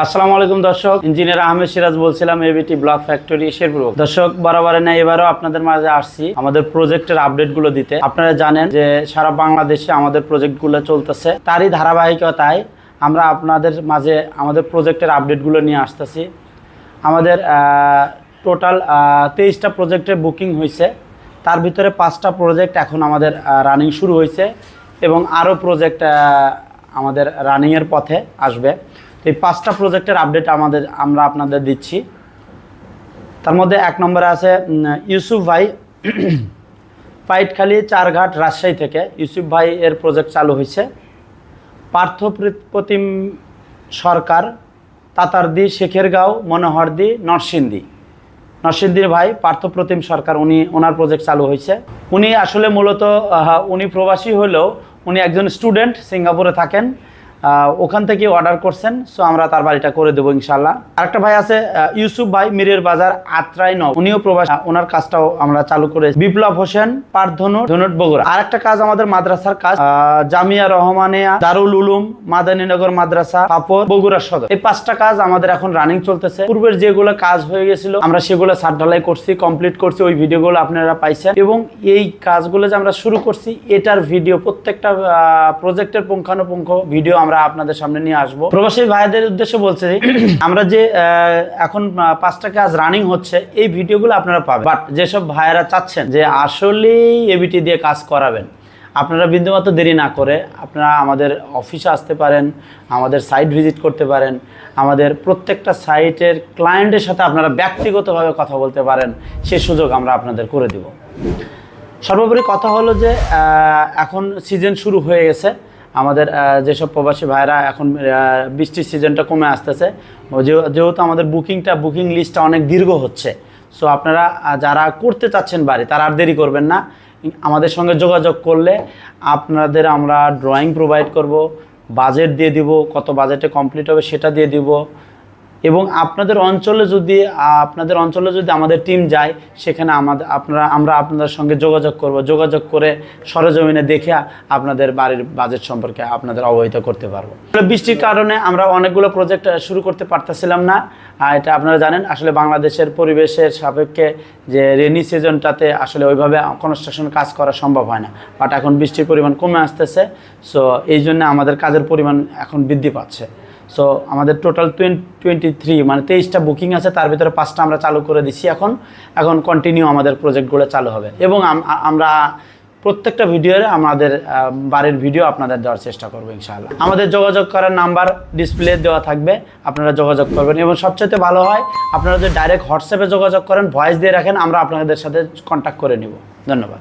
আসসালামু আলাইকুম দর্শক, ইঞ্জিনিয়ার আহমেদ সিরাজ বলছিলাম এবিটি ব্লক ফ্যাক্টরি শেরপুর দর্শক, বরাবরে না, এবারও আপনাদের মাঝে আসছি আমাদের প্রজেক্টের আপডেটগুলো দিতে। আপনারা জানেন যে সারা বাংলাদেশে আমাদের প্রজেক্টগুলো চলতেছে। তারই ধারাবাহিকতায় আমরা আপনাদের মাঝে আমাদের প্রজেক্টের আপডেটগুলো নিয়ে আসতেছি। আমাদের টোটাল তেইশটা প্রজেক্টের বুকিং হয়েছে। তার ভিতরে পাঁচটা প্রজেক্ট এখন আমাদের রানিং শুরু হয়েছে এবং আরও প্রজেক্ট আমাদের রানিংয়ের পথে আসবে। এই পাঁচটা প্রজেক্টের আপডেট আমাদের, আমরা আপনাদের দিচ্ছি। তার মধ্যে এক নম্বরে আছে ইউসুফ ভাই, পাইটখালী, চারঘাট, রাজশাহী থেকে। ইউসুফ ভাই এর প্রজেক্ট চালু হয়েছে। পার্থ প্রতিম সরকার, তাতারদি, শেখেরগাঁও, মনোহরদি, নরসিংদী। নরসিংদীর ভাই পার্থপ্রতিম সরকার, উনি, ওনার প্রজেক্ট চালু হয়েছে। উনি আসলে মূলত উনি প্রবাসী হলেও উনি একজন স্টুডেন্ট সিঙ্গাপুরে থাকেন। ওখান থেকে অর্ডার করছেন সো আমরা তার বাড়িটা করে দেবো ইনশাল্লাহ আরেকটা ভাই আছে ইউসুফ ভাই, মিরের বাজার আত্রাই নব। উনিও প্রবাস। ওনার কাজটাও আমরা চালু করে বিপ্লব হোসেন পারধনুর ধনুট বগুড়া। আরেকটা কাজ আমাদের মাদ্রাসার কাজ জামিয়া রহমানিয়া, দারুল উলুম, মাদানীনগর মাদ্রাসা, পাপড়, বগুড়া সদর। এই পাঁচটা কাজ আমাদের এখন রানিং চলতেছে। পূর্বের যেগুলো কাজ হয়ে গেছিল, আমরা সেগুলো সার ঢালাই করছি কমপ্লিট করছি, ওই ভিডিওগুলো আপনারা পাইছেন। এবং এই কাজগুলো যে আমরা শুরু করছি, এটার ভিডিও, প্রত্যেকটা প্রজেক্টের পুঙ্খানুপুঙ্খ ভিডিও আমরা আপনাদের সামনে নিয়ে আসব। প্রবাসী ভাইদের উদ্দেশ্যে বলছি, আমরা যে এখন পাঁচটা কাজ রানিং হচ্ছে, এই ভিডিওগুলো আপনারা পাবেন। বাট যেসব ভাইয়েরা চাচ্ছেন যে আসলেই এবিটি দিয়ে কাজ করাবেন, আপনারা বিন্দুমাত্র দেরি না করে আপনারা আমাদের অফিসে আসতে পারেন, আমাদের সাইট ভিজিট করতে পারেন, আমাদের প্রত্যেকটা সাইটের ক্লায়েন্টের সাথে আপনারা ব্যক্তিগতভাবে কথা বলতে পারেন, সে সুযোগ আমরা আপনাদের করে দিব। সর্বোপরি কথা হলো যে এখন সিজন শুরু হয়ে গেছে। আমাদের যেসব প্রবাসী ভাইরা এখন বৃষ্টির সিজনটা কমে আসতেছে যেহেতু আমাদের বুকিংটা, বুকিং লিস্টটা অনেক দীর্ঘ হচ্ছে, সো আপনারা যারা করতে চাচ্ছেন বাড়ি, তারা আর দেরি করবেন না। আমাদের সঙ্গে যোগাযোগ করলে আপনাদের আমরা ড্রয়িং প্রোভাইড করব বাজেট দিয়ে দিব, কত বাজেটে কমপ্লিট হবে সেটা দিয়ে দিব। এবং আপনাদের অঞ্চলে যদি, আপনাদের অঞ্চলে যদি আমাদের টিম যায়, সেখানে আমাদের আপনারা, আমরা আপনাদের সঙ্গে যোগাযোগ করব। যোগাযোগ করে সরজমিনে দেখে আপনাদের বাড়ির বাজেট সম্পর্কে আপনাদের অবহিত করতে পারব। বৃষ্টির কারণে আমরা অনেকগুলো প্রজেক্ট শুরু করতে পারতেছিলাম না। এটা আপনারা জানেন, আসলে বাংলাদেশের পরিবেশের সাপেক্ষে যে রেনি সিজনটাতে আসলে ওইভাবে কনস্ট্রাকশন কাজ করা সম্ভব হয় না। বাট এখন বৃষ্টির পরিমাণ কমে আসতেছে সো এই জন্য আমাদের কাজের পরিমাণ এখন বৃদ্ধি পাচ্ছে। সো আমাদের টোটাল টোয়েন্টি থ্রি মানে তেইশটা বুকিং আছে, তার ভিতরে পাঁচটা আমরা চালু করে দিচ্ছি এখন। এখন কন্টিনিউ আমাদের প্রজেক্টগুলো চালু হবে। এবং আমরা প্রত্যেকটা ভিডিওরে আমাদের বাড়ির ভিডিও আপনাদের দেওয়ার চেষ্টা করব, ইনশাআল্লাহ। আমাদের যোগাযোগ করার নাম্বার ডিসপ্লে দেওয়া থাকবে, আপনারা যোগাযোগ করবেন। এবং সবচেয়ে ভালো হয়, আপনারা যদি ডাইরেক্ট হোয়াটসঅ্যাপে যোগাযোগ করেন ভয়েস দিয়ে রাখেন, আমরা আপনাদের সাথে কন্ট্যাক্ট করে নিব। ধন্যবাদ।